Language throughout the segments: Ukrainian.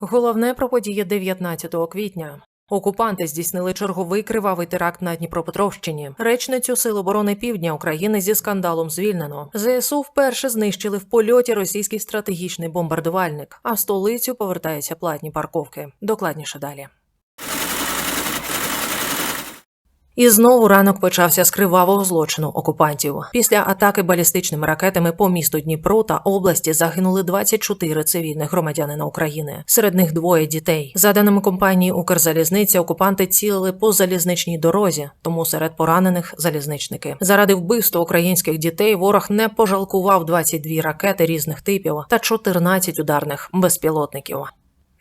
Головне про події 19 квітня. Окупанти здійснили черговий кривавий теракт на Дніпропетровщині. Речницю Сил оборони Півдня України зі скандалом звільнено. ЗСУ вперше знищили в польоті російський стратегічний бомбардувальник, а в столицю повертаються платні парковки. Докладніше далі. І знову ранок почався з кривавого злочину окупантів. Після атаки балістичними ракетами по місту Дніпро та області загинули 24 цивільних громадянина України. Серед них двоє дітей. За даними компанії Укрзалізниця, окупанти цілили по залізничній дорозі, тому серед поранених залізничники. Заради вбивства українських дітей ворог не пожалкував 22 ракети різних типів та 14 ударних безпілотників.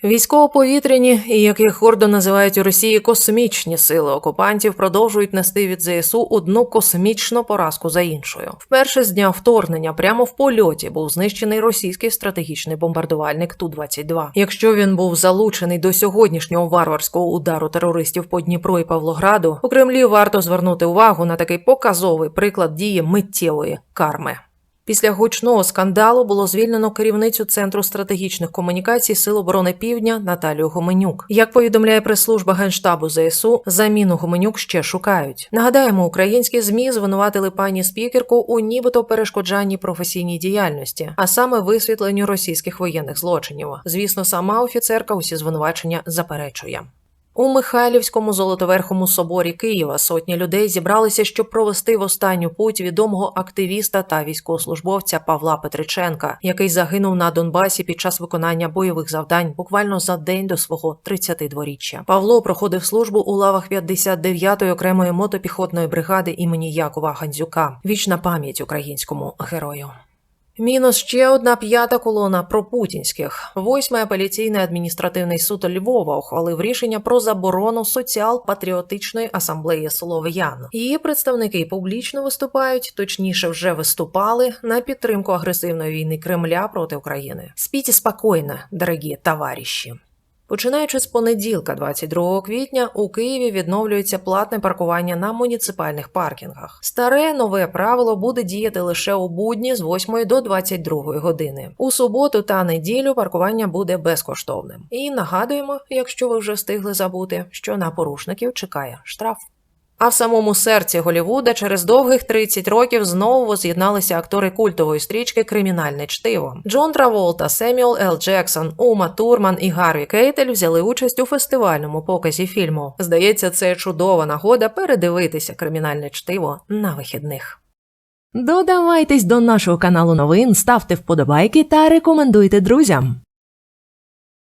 Військово-повітряні і як їх гордо називають у Росії космічні сили окупантів продовжують нести від ЗСУ одну космічну поразку за іншою. Вперше з дня вторгнення прямо в польоті був знищений російський стратегічний бомбардувальник Ту 22 Якщо він був залучений до сьогоднішнього варварського удару терористів по Дніпру і Павлограду, у Кремлі варто звернути увагу на такий показовий приклад дії миттєвої карми. Після гучного скандалу було звільнено керівницю центру стратегічних комунікацій Сил оборони Півдня Наталію Гоменюк. Як повідомляє прес-служба генштабу ЗСУ, заміну Гоменюк ще шукають. Нагадаємо, українські змі звинуватили пані спікерку у нібито перешкоджанні професійній діяльності, а саме висвітленню російських воєнних злочинів. Звісно, сама офіцерка усі звинувачення заперечує. У Михайлівському золотоверхому соборі Києва сотні людей зібралися, щоб провести в останню путь відомого активіста та військовослужбовця Павла Петриченка, який загинув на Донбасі під час виконання бойових завдань буквально за день до свого 32-річчя. Павло проходив службу у лавах 59-ї окремої мотопіхотної бригади імені Якова Гандзюка. Вічна пам'ять українському герою. Мінус ще одна п'ята колона пропутінських. Восьмий апеляційний адміністративний суд Львова ухвалив рішення про заборону соціал-патріотичної асамблеї Солов'ян. Її представники публічно виступають, точніше, вже виступали на підтримку агресивної війни Кремля проти України. Спіть спокійно, дорогі товариші. Починаючи з понеділка, 22 квітня, у Києві відновлюється платне паркування на муніципальних паркінгах. Старе нове правило буде діяти лише у будні з 8 до 22 години. У суботу та неділю паркування буде безкоштовним. І нагадуємо, якщо ви вже встигли забути, що на порушників чекає штраф. А в самому серці Голівуда через довгих 30 років знову воз'єдналися актори культової стрічки Кримінальне чтиво. Джон Траволта, Семюел Л. Джексон, Ума Турман і Гарві Кейтель взяли участь у фестивальному показі фільму. Здається, це чудова нагода передивитися кримінальне чтиво на вихідних. Додавайтесь до нашого каналу новин, ставте вподобайки та рекомендуйте друзям.